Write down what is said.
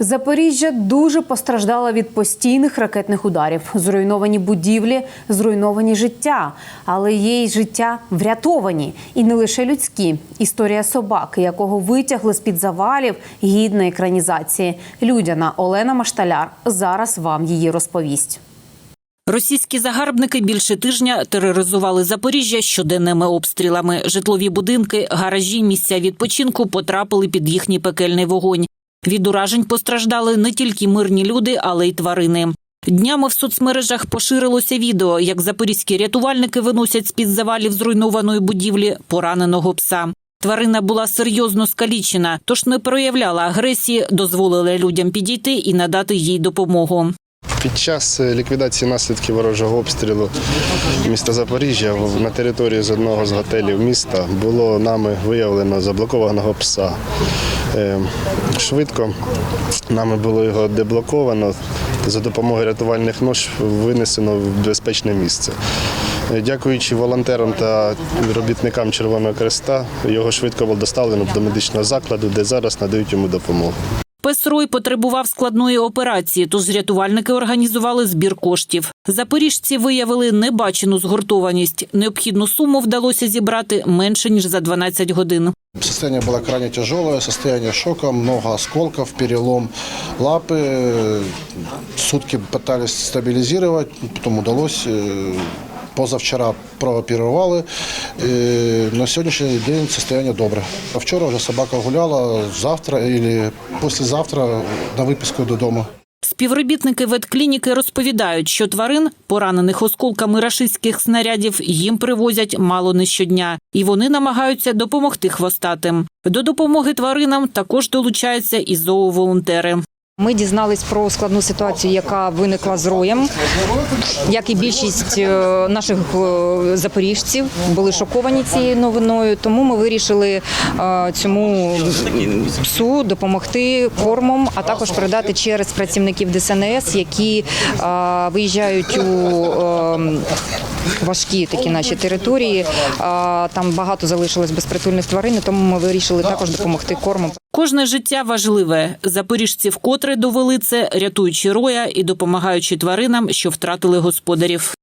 Запоріжжя дуже постраждало від постійних ракетних ударів. Зруйновані будівлі, зруйновані життя, але й життя врятовані. І не лише людські. Історія собаки, якого витягли з під завалів, гідна екранізації. Людяна Олена Машталяр зараз вам її розповість. Російські загарбники більше тижня тероризували Запоріжжя щоденними обстрілами. Житлові будинки, гаражі, місця відпочинку потрапили під їхній пекельний вогонь. Від уражень постраждали не тільки мирні люди, але й тварини. Днями в соцмережах поширилося відео, як запорізькі рятувальники виносять з-під завалів зруйнованої будівлі пораненого пса. Тварина була серйозно скалічена, тож не проявляла агресії, дозволила людям підійти і надати їй допомогу. Під час е, ліквідації наслідків ворожого обстрілу міста Запоріжжя на території з одного з готелів міста було нами виявлено заблокованого пса. Е, Швидко нами було його деблоковано. За допомогою рятувальних нож винесено в безпечне місце. Е, Дякуючи волонтерам та робітникам Червоного Креста, його швидко було доставлено до медичного закладу, де зараз надають йому допомогу. Пес Рой потребував складної операції, тож рятувальники організували збір коштів. Запоріжці виявили небачену згуртованість. Необхідну суму вдалося зібрати менше ніж за 12 годин. Состояние было крайне тяжелое, состояние шока, много осколков, перелом лапы. Сутки пытались стабилизировать, потом удалось. Позавчора прооперували. Е, На сьогоднішній день состояние добре. А вчора вже собака гуляла, завтра або післязавтра на виписку додому. Співробітники ветклініки розповідають, що тварин, поранених осколками рашистських снарядів, їм привозять мало не щодня, і вони намагаються допомогти хвостатим. До допомоги тваринам також долучаються і зооволонтери. Ми дізнались про складну ситуацію, яка виникла з роєм. Як і більшість е, наших е, запоріжців були шоковані цією новиною, тому ми вирішили е, цьому псу допомогти кормом, а також передати через працівників ДСНС, які виїжджають у важкі такі наші території. Там багато залишилось безпритульних тварин, тому ми вирішили також допомогти кормом. Кожне життя важливе. Запоріжці вкотре довели це, рятуючи роя і допомагаючи тваринам, що втратили господарів.